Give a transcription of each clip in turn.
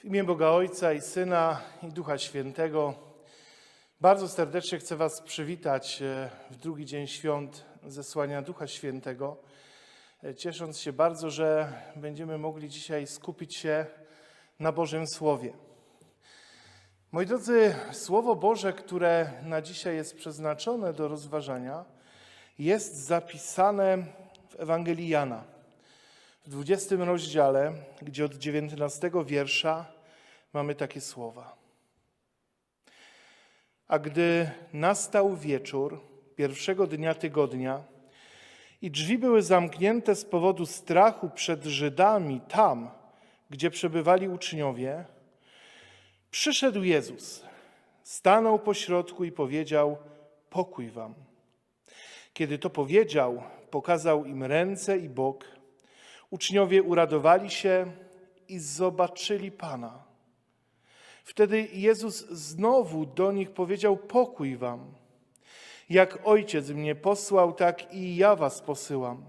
W imię Boga Ojca i Syna i Ducha Świętego bardzo serdecznie chcę Was przywitać e, w drugi dzień świąt zesłania Ducha Świętego. E, Ciesząc się bardzo, że będziemy mogli dzisiaj skupić się na Bożym Słowie. Moi drodzy, Słowo Boże, które na dzisiaj jest przeznaczone do rozważania, jest zapisane w Ewangelii Jana 20 rozdziale, gdzie od 19 wiersza mamy takie słowa. A gdy nastał wieczór pierwszego dnia tygodnia i drzwi były zamknięte z powodu strachu przed Żydami tam, gdzie przebywali uczniowie, przyszedł Jezus, stanął pośrodku i powiedział: Pokój wam. Kiedy to powiedział, pokazał im ręce i bok. Uczniowie uradowali się i zobaczyli Pana. Wtedy Jezus znowu do nich powiedział: Pokój wam. Jak ojciec mnie posłał, tak i ja was posyłam.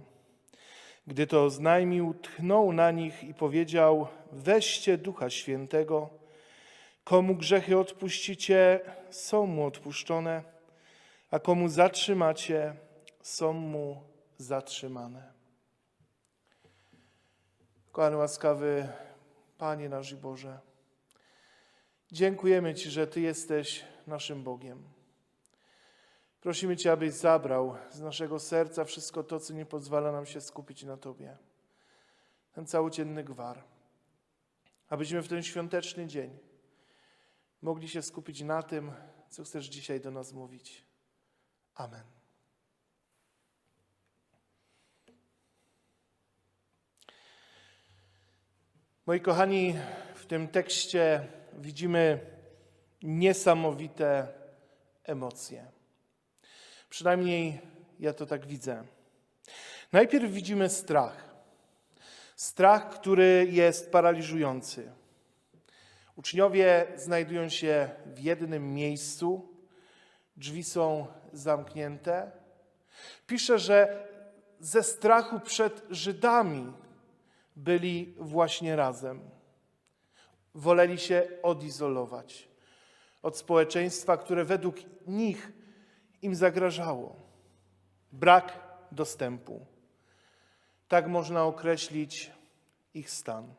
Gdy to oznajmił, tchnął na nich i powiedział: Weźcie ducha świętego. Komu grzechy odpuścicie, są mu odpuszczone, a komu zatrzymacie, są mu zatrzymane. Kochany łaskawy Panie nasz i Boże, dziękujemy Ci, że Ty jesteś naszym Bogiem. Prosimy Cię, abyś zabrał z naszego serca wszystko to, co nie pozwala nam się skupić na Tobie. Ten całodzienny gwar. Abyśmy w ten świąteczny dzień mogli się skupić na tym, co chcesz dzisiaj do nas mówić. Amen. Moi kochani, w tym tekście widzimy niesamowite emocje. Przynajmniej ja to tak widzę. Najpierw widzimy strach. Strach, który jest paraliżujący. Uczniowie znajdują się w jednym miejscu, drzwi są zamknięte. Pisze, że ze strachu przed Żydami byli właśnie razem. Woleli się odizolować od społeczeństwa, które według nich im zagrażało. Brak dostępu. Tak można określić ich stan.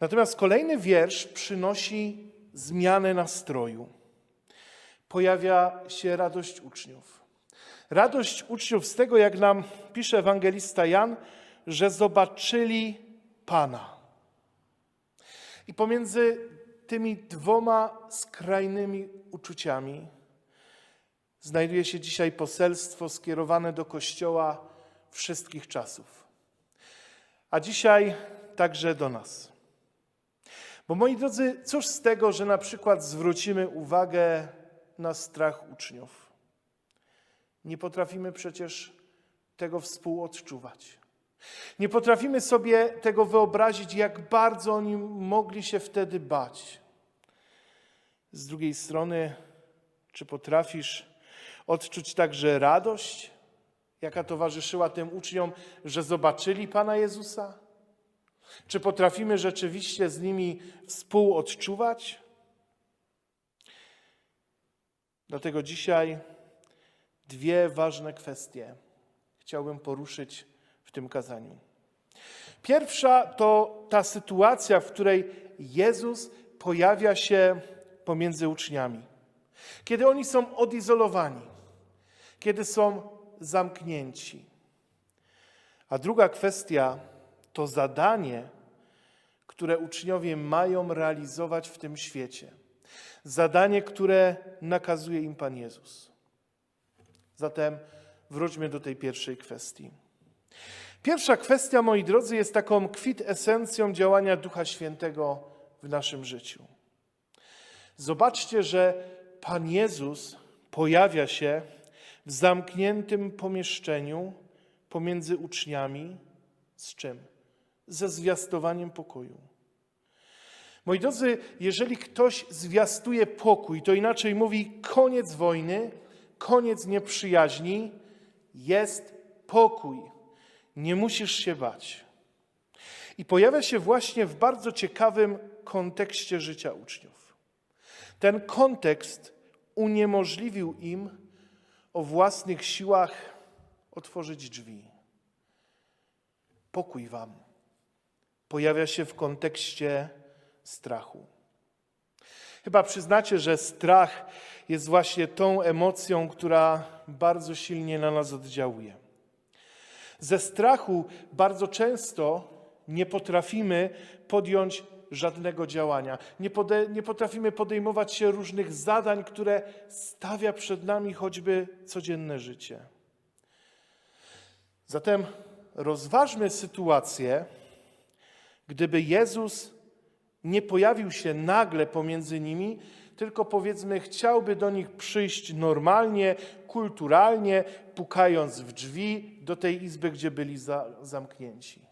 Natomiast kolejny wiersz przynosi zmianę nastroju. Pojawia się radość uczniów. Radość uczniów z tego, jak nam pisze ewangelista Jan, że zobaczyli Pana. I pomiędzy tymi dwoma skrajnymi uczuciami znajduje się dzisiaj poselstwo skierowane do Kościoła wszystkich czasów. A dzisiaj także do nas. Bo moi drodzy, cóż z tego, że na przykład zwrócimy uwagę na strach uczniów? Nie potrafimy przecież tego współodczuwać. Nie potrafimy sobie tego wyobrazić, jak bardzo oni mogli się wtedy bać. Z drugiej strony, czy potrafisz odczuć także radość, jaka towarzyszyła tym uczniom, że zobaczyli Pana Jezusa? Czy potrafimy rzeczywiście z nimi współodczuwać? Dlatego dzisiaj dwie ważne kwestie chciałbym poruszyć w tym kazaniu. Pierwsza to ta sytuacja, w której Jezus pojawia się pomiędzy uczniami. Kiedy oni są odizolowani, kiedy są zamknięci. A druga kwestia to zadanie, które uczniowie mają realizować w tym świecie. Zadanie, które nakazuje im Pan Jezus. Zatem wróćmy do tej pierwszej kwestii. Pierwsza kwestia, moi drodzy, jest taką kwit-esencją działania Ducha Świętego w naszym życiu. Zobaczcie, że Pan Jezus pojawia się w zamkniętym pomieszczeniu pomiędzy uczniami. Z czym? Ze zwiastowaniem pokoju. Moi drodzy, jeżeli ktoś zwiastuje pokój, to inaczej mówi koniec wojny, koniec nieprzyjaźni, jest pokój. Nie musisz się bać. I pojawia się właśnie w bardzo ciekawym kontekście życia uczniów. Ten kontekst uniemożliwił im o własnych siłach otworzyć drzwi. Pokój wam pojawia się w kontekście strachu. Chyba przyznacie, że strach jest właśnie tą emocją, która bardzo silnie na nas oddziałuje. Ze strachu bardzo często nie potrafimy podjąć żadnego działania. Nie, pode, nie potrafimy podejmować się różnych zadań, które stawia przed nami choćby codzienne życie. Zatem rozważmy sytuację, gdyby Jezus nie pojawił się nagle pomiędzy nimi, tylko powiedzmy, chciałby do nich przyjść normalnie, kulturalnie, pukając w drzwi do tej izby, gdzie byli za, zamknięci.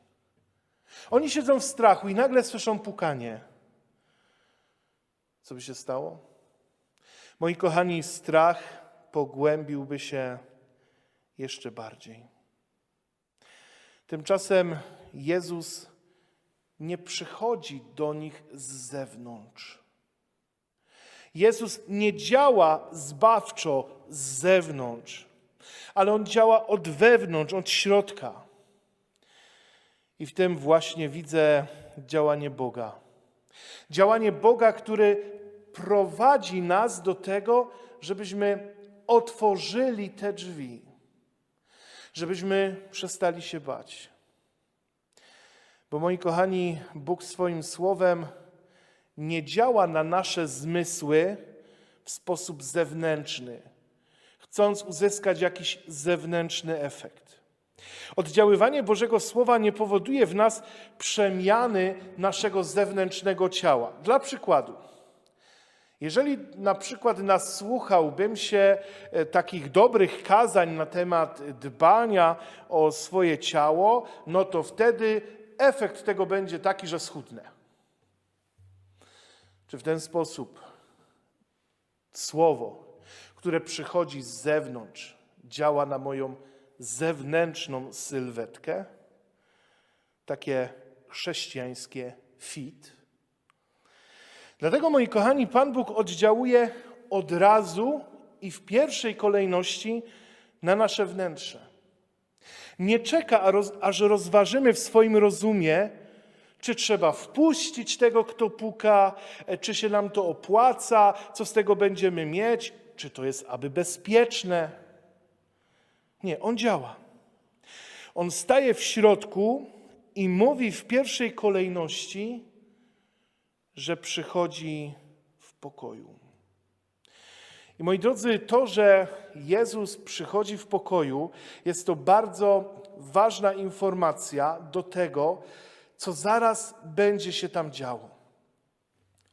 Oni siedzą w strachu i nagle słyszą pukanie. Co by się stało? Moi kochani, strach pogłębiłby się jeszcze bardziej. Tymczasem Jezus nie przychodzi do nich z zewnątrz. Jezus nie działa zbawczo z zewnątrz, ale on działa od wewnątrz, od środka. I w tym właśnie widzę działanie Boga. Działanie Boga, który prowadzi nas do tego, żebyśmy otworzyli te drzwi, żebyśmy przestali się bać. Bo moi kochani, Bóg swoim słowem nie działa na nasze zmysły w sposób zewnętrzny, chcąc uzyskać jakiś zewnętrzny efekt. Oddziaływanie Bożego Słowa nie powoduje w nas przemiany naszego zewnętrznego ciała. Dla przykładu, jeżeli na przykład nasłuchałbym się e, takich dobrych kazań na temat dbania o swoje ciało, no to wtedy efekt tego będzie taki, że schudnę. Czy w ten sposób słowo, które przychodzi z zewnątrz, działa na moją zewnętrzną sylwetkę, takie chrześcijańskie fit. Dlatego, moi kochani, Pan Bóg oddziałuje od razu i w pierwszej kolejności na nasze wnętrze. Nie czeka, aż rozważymy w swoim rozumie, czy trzeba wpuścić tego, kto puka, e, czy się nam to opłaca, co z tego będziemy mieć, czy to jest aby bezpieczne. Nie, on działa. On staje w środku i mówi w pierwszej kolejności, że przychodzi w pokoju. I moi drodzy, to, że Jezus przychodzi w pokoju, jest to bardzo ważna informacja do tego, co zaraz będzie się tam działo.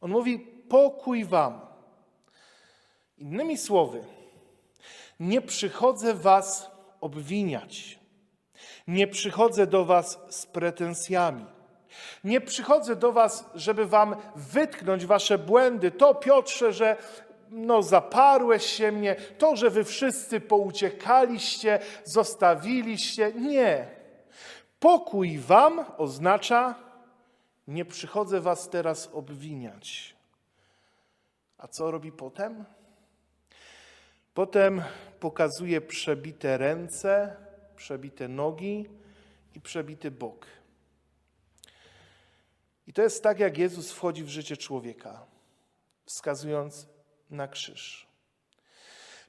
On mówi: pokój wam. Innymi słowy, nie przychodzę was obwiniać. Nie przychodzę do was z pretensjami. Nie przychodzę do was, żeby wam wytknąć wasze błędy. To, Piotrze, że no zaparłeś się mnie, to, że wy wszyscy pouciekaliście, zostawiliście. Nie. Pokój wam oznacza, nie przychodzę was teraz obwiniać. A co robi potem? Potem pokazuje przebite ręce, przebite nogi i przebity bok. I to jest tak, jak Jezus wchodzi w życie człowieka, wskazując na krzyż.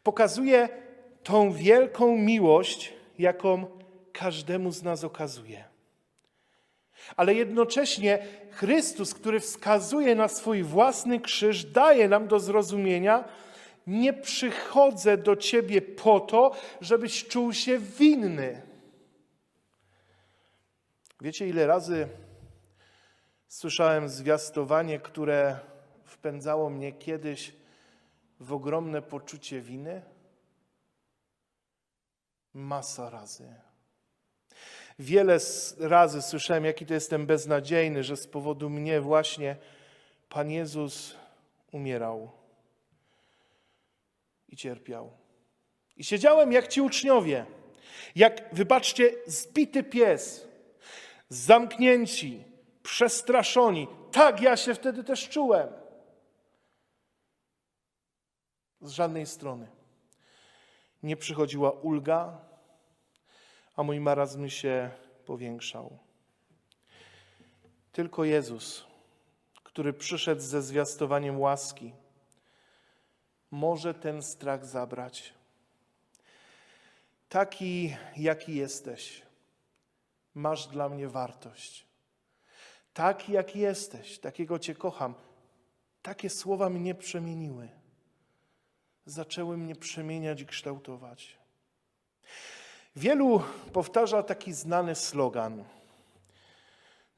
Pokazuje tą wielką miłość, jaką każdemu z nas okazuje. Ale jednocześnie Chrystus, który wskazuje na swój własny krzyż, daje nam do zrozumienia, nie przychodzę do ciebie po to, żebyś czuł się winny. Wiecie, ile razy słyszałem zwiastowanie, które wpędzało mnie kiedyś w ogromne poczucie winy? Masa razy. Wiele razy słyszałem, jaki to jestem beznadziejny, że z powodu mnie właśnie Pan Jezus umierał i cierpiał. I siedziałem jak ci uczniowie, jak, wybaczcie, zbity pies, zamknięci, przestraszoni. Tak, ja się wtedy też czułem. Z żadnej strony. Nie przychodziła ulga, a mój marazm się powiększał. Tylko Jezus, który przyszedł ze zwiastowaniem łaski, może ten strach zabrać. Taki, jaki jesteś, masz dla mnie wartość. Taki, jaki jesteś, takiego Cię kocham. Takie słowa mnie przemieniły. Zaczęły mnie przemieniać i kształtować. Wielu powtarza taki znany slogan.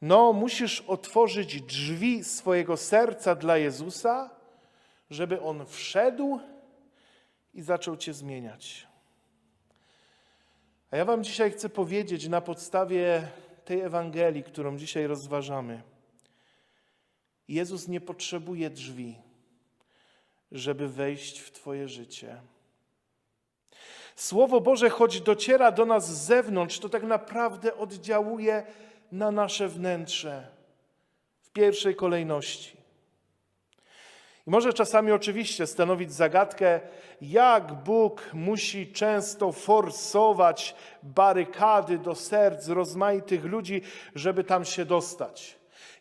No, musisz otworzyć drzwi swojego serca dla Jezusa, żeby On wszedł i zaczął Cię zmieniać. A ja Wam dzisiaj chcę powiedzieć na podstawie tej Ewangelii, którą dzisiaj rozważamy. Jezus nie potrzebuje drzwi, żeby wejść w Twoje życie. Słowo Boże, choć dociera do nas z zewnątrz, to tak naprawdę oddziałuje na nasze wnętrze w pierwszej kolejności. I może czasami oczywiście stanowić zagadkę, jak Bóg musi często forsować barykady do serc rozmaitych ludzi, żeby tam się dostać.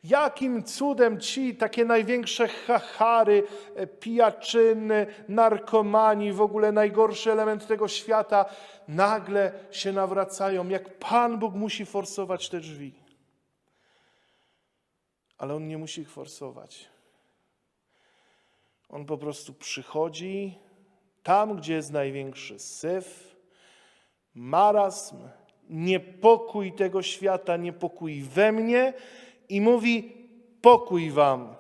Jakim cudem ci takie największe chachary, e, pijaczyny, narkomani, w ogóle najgorszy element tego świata, nagle się nawracają, jak Pan Bóg musi forsować te drzwi. Ale On nie musi ich forsować. On po prostu przychodzi tam, gdzie jest największy syf, marazm, niepokój tego świata, niepokój we mnie i mówi: Pokój wam,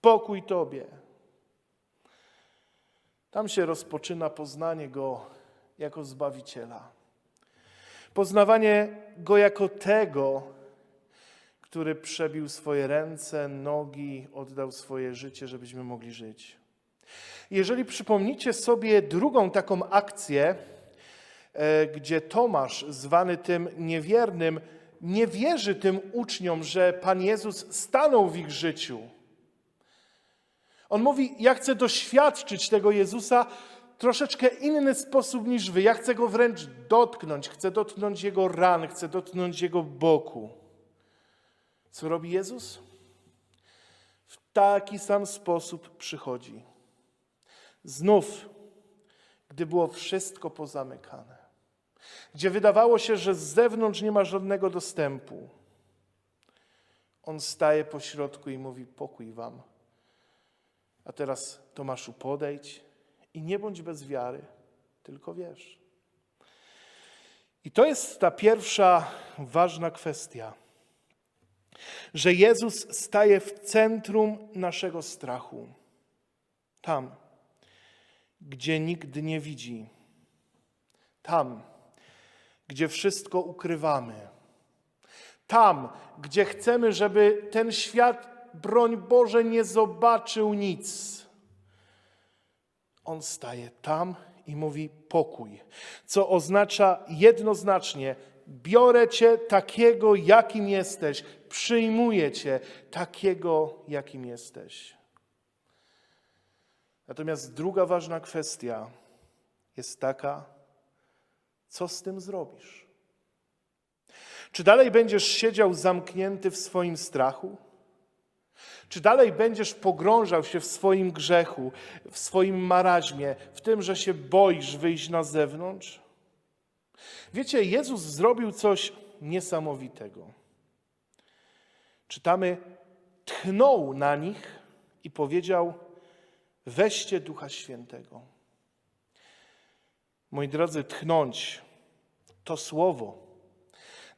pokój Tobie. Tam się rozpoczyna poznanie Go jako Zbawiciela. Poznawanie Go jako tego, który przebił swoje ręce, nogi, oddał swoje życie, żebyśmy mogli żyć. Jeżeli przypomnicie sobie drugą taką akcję, e, gdzie Tomasz, zwany tym niewiernym, nie wierzy tym uczniom, że Pan Jezus stanął w ich życiu. On mówi: Ja chcę doświadczyć tego Jezusa troszeczkę inny sposób niż wy. Ja chcę go wręcz dotknąć, chcę dotknąć jego ran, chcę dotknąć jego boku. Co robi Jezus? W taki sam sposób przychodzi. Znów, gdy było wszystko pozamykane, gdzie wydawało się, że z zewnątrz nie ma żadnego dostępu, on staje po środku i mówi: Pokój wam. A teraz, Tomaszu, podejdź i nie bądź bez wiary, tylko wiesz. I to jest ta pierwsza ważna kwestia że Jezus staje w centrum naszego strachu. Tam, gdzie nikt nie widzi. Tam, gdzie wszystko ukrywamy. Tam, gdzie chcemy, żeby ten świat, broń Boże, nie zobaczył nic. On staje tam i mówi pokój, co oznacza jednoznacznie biorę Cię takiego, jakim jesteś, przyjmuję Cię takiego, jakim jesteś. Natomiast druga ważna kwestia jest taka, co z tym zrobisz? Czy dalej będziesz siedział zamknięty w swoim strachu? Czy dalej będziesz pogrążał się w swoim grzechu, w swoim maraźmie, w tym, że się boisz wyjść na zewnątrz? Wiecie, Jezus zrobił coś niesamowitego. Czytamy, tchnął na nich i powiedział: Weźcie Ducha Świętego. Moi drodzy, tchnąć to słowo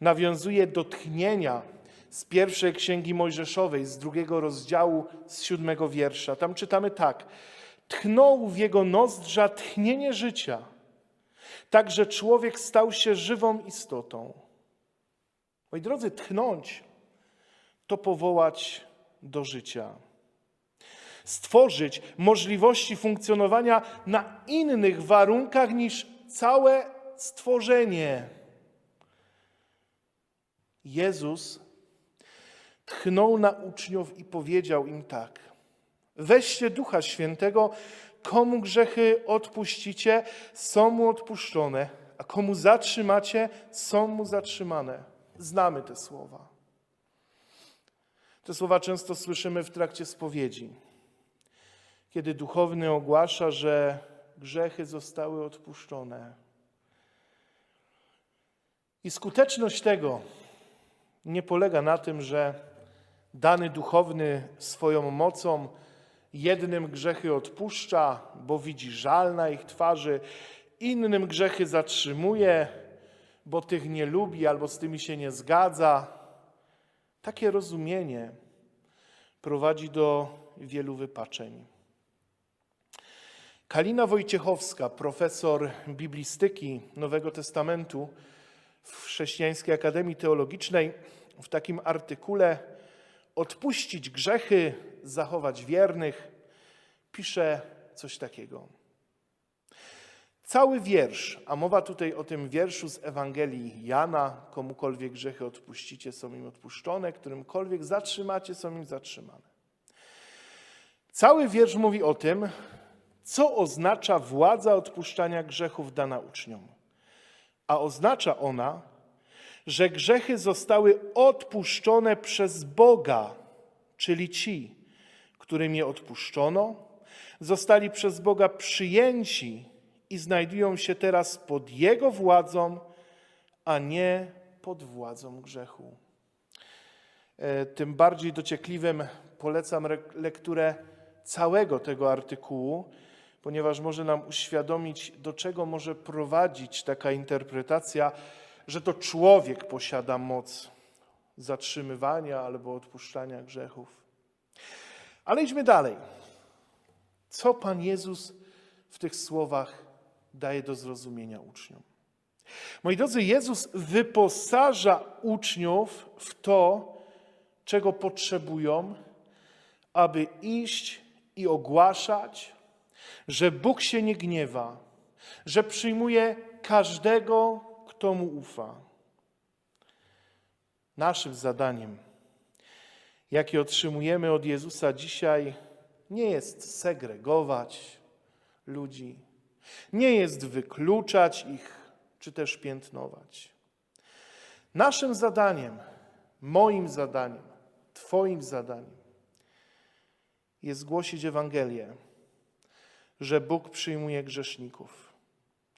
nawiązuje do tchnienia z pierwszej księgi Mojżeszowej, z drugiego rozdziału, z siódmego wiersza. Tam czytamy tak: Tchnął w jego nozdrza tchnienie życia tak że człowiek stał się żywą istotą. Moi drodzy, tchnąć to powołać do życia. Stworzyć możliwości funkcjonowania na innych warunkach niż całe stworzenie. Jezus tchnął na uczniów i powiedział im tak: Weźcie Ducha Świętego, komu grzechy odpuścicie, są mu odpuszczone, a komu zatrzymacie, są mu zatrzymane. Znamy te słowa. Te słowa często słyszymy w trakcie spowiedzi, kiedy duchowny ogłasza, że grzechy zostały odpuszczone. I skuteczność tego nie polega na tym, że dany duchowny swoją mocą jednym grzechy odpuszcza, bo widzi żal na ich twarzy, innym grzechy zatrzymuje, bo tych nie lubi albo z tymi się nie zgadza. Takie rozumienie prowadzi do wielu wypaczeń. Kalina Wojciechowska, profesor biblistyki Nowego Testamentu w Chrześcijańskiej Akademii Teologicznej, w takim artykule Odpuścić grzechy, zachować wiernych, pisze coś takiego. Cały wiersz, a mowa tutaj o tym wierszu z Ewangelii Jana, komukolwiek grzechy odpuścicie, są im odpuszczone, którymkolwiek zatrzymacie, są im zatrzymane. Cały wiersz mówi o tym, co oznacza władza odpuszczania grzechów dana uczniom. A oznacza ona, że grzechy zostały odpuszczone przez Boga, czyli ci, którym je odpuszczono, zostali przez Boga przyjęci i znajdują się teraz pod Jego władzą, a nie pod władzą grzechu. E, tym bardziej dociekliwym polecam lekturę całego tego artykułu, ponieważ może nam uświadomić, do czego może prowadzić taka interpretacja, że to człowiek posiada moc zatrzymywania albo odpuszczania grzechów. Ale idźmy dalej. Co Pan Jezus w tych słowach daje do zrozumienia uczniom? Moi drodzy, Jezus wyposaża uczniów w to, czego potrzebują, aby iść i ogłaszać, że Bóg się nie gniewa, że przyjmuje każdego, kto mu ufa. Naszym zadaniem, jakie otrzymujemy od Jezusa dzisiaj, nie jest segregować ludzi, nie jest wykluczać ich, czy też piętnować. Naszym zadaniem, moim zadaniem, Twoim zadaniem jest głosić Ewangelię, że Bóg przyjmuje grzeszników.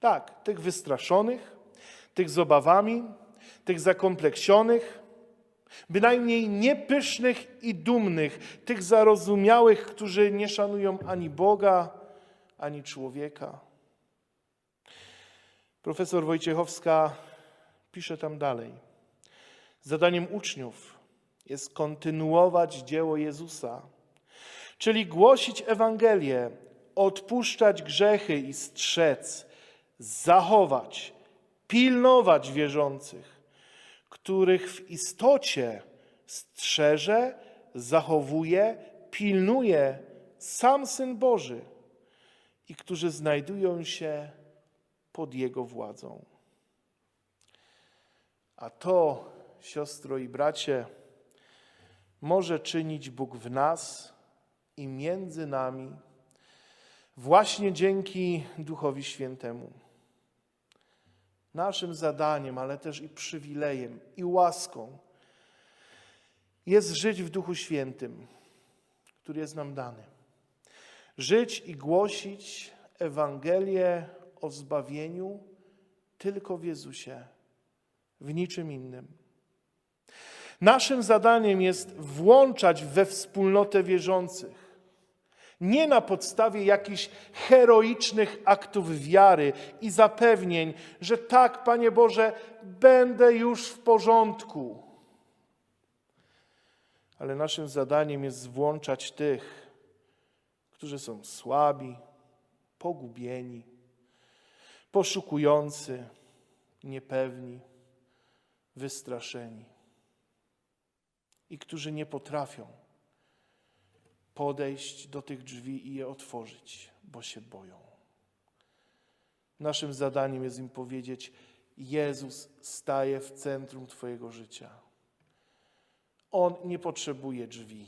Tak, tych wystraszonych, tych z obawami, tych zakompleksionych, bynajmniej niepysznych i dumnych, tych zarozumiałych, którzy nie szanują ani Boga, ani człowieka. Profesor Wojciechowska pisze tam dalej. Zadaniem uczniów jest kontynuować dzieło Jezusa, czyli głosić Ewangelię, odpuszczać grzechy i strzec, zachować, pilnować wierzących, których w istocie strzeże, zachowuje, pilnuje sam Syn Boży i którzy znajdują się pod Jego władzą. A to, siostro i bracie, może czynić Bóg w nas i między nami właśnie dzięki Duchowi Świętemu. Naszym zadaniem, ale też i przywilejem, i łaską jest żyć w Duchu Świętym, który jest nam dany. Żyć i głosić Ewangelię o zbawieniu tylko w Jezusie, w niczym innym. Naszym zadaniem jest włączać we wspólnotę wierzących nie na podstawie jakichś heroicznych aktów wiary i zapewnień, że tak, Panie Boże, będę już w porządku. Ale naszym zadaniem jest włączać tych, którzy są słabi, pogubieni, poszukujący, niepewni, wystraszeni i którzy nie potrafią podejść do tych drzwi i je otworzyć, bo się boją. Naszym zadaniem jest im powiedzieć: Jezus staje w centrum Twojego życia, On nie potrzebuje drzwi.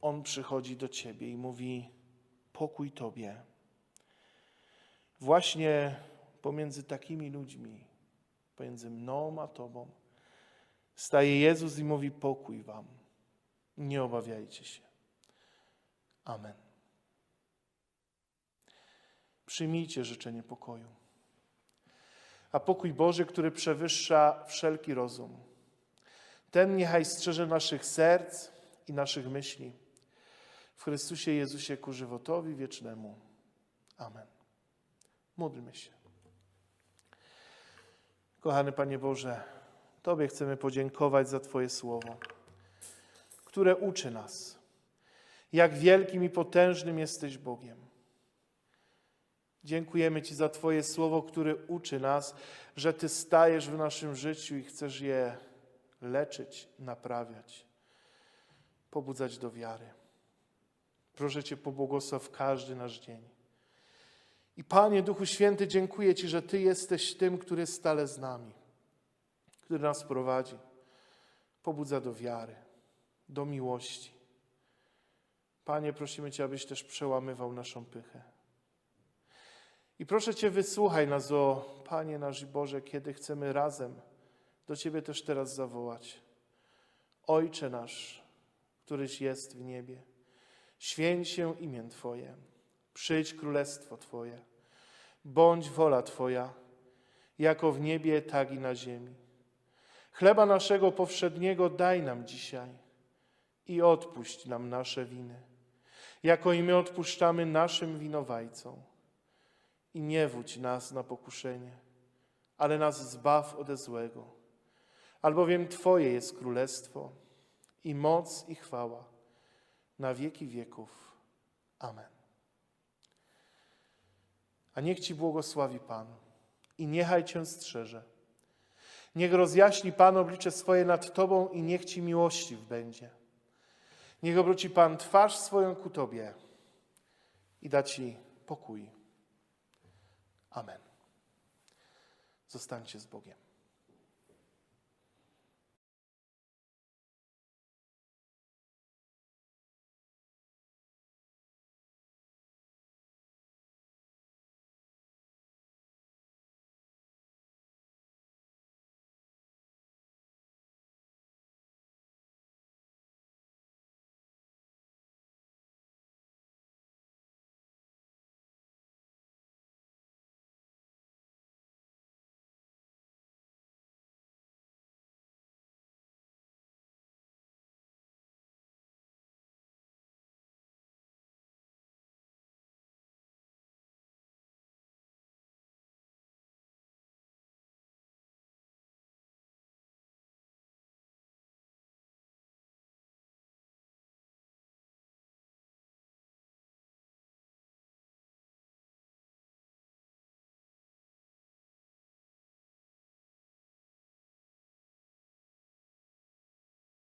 On przychodzi do ciebie i mówi: Pokój tobie. Właśnie pomiędzy takimi ludźmi, pomiędzy mną a tobą, staje Jezus i mówi: Pokój wam. Nie obawiajcie się. Amen. Przyjmijcie życzenie pokoju. A pokój Boży, który przewyższa wszelki rozum, ten niechaj strzeże naszych serc i naszych myśli w Chrystusie Jezusie ku żywotowi wiecznemu. Amen. Módlmy się. Kochany Panie Boże, Tobie chcemy podziękować za Twoje słowo, które uczy nas, jak wielkim i potężnym jesteś Bogiem. Dziękujemy Ci za Twoje słowo, które uczy nas, że Ty stajesz w naszym życiu i chcesz je leczyć, naprawiać, pobudzać do wiary. Proszę Cię, pobłogosław każdy nasz dzień. I Panie Duchu Święty, dziękuję Ci, że Ty jesteś tym, który stale z nami, który nas prowadzi, pobudza do wiary, do miłości. Panie, prosimy Cię, abyś też przełamywał naszą pychę. I proszę Cię, wysłuchaj nas, o Panie nasz Boże, kiedy chcemy razem do Ciebie też teraz zawołać. Ojcze nasz, któryś jest w niebie, święć się imię Twoje, przyjdź królestwo Twoje, bądź wola Twoja, jako w niebie, tak i na ziemi. Chleba naszego powszedniego daj nam dzisiaj i odpuść nam nasze winy, jako i my odpuszczamy naszym winowajcom. I nie wódź nas na pokuszenie, ale nas zbaw ode złego. Albowiem Twoje jest królestwo i moc i chwała na wieki wieków. Amen. A niech Ci błogosławi Pan i niechaj Cię strzeże. Niech rozjaśni Pan oblicze swoje nad Tobą i niech Ci miłościw będzie. Niech obróci Pan twarz swoją ku Tobie i da Ci pokój. Amen. Zostańcie z Bogiem.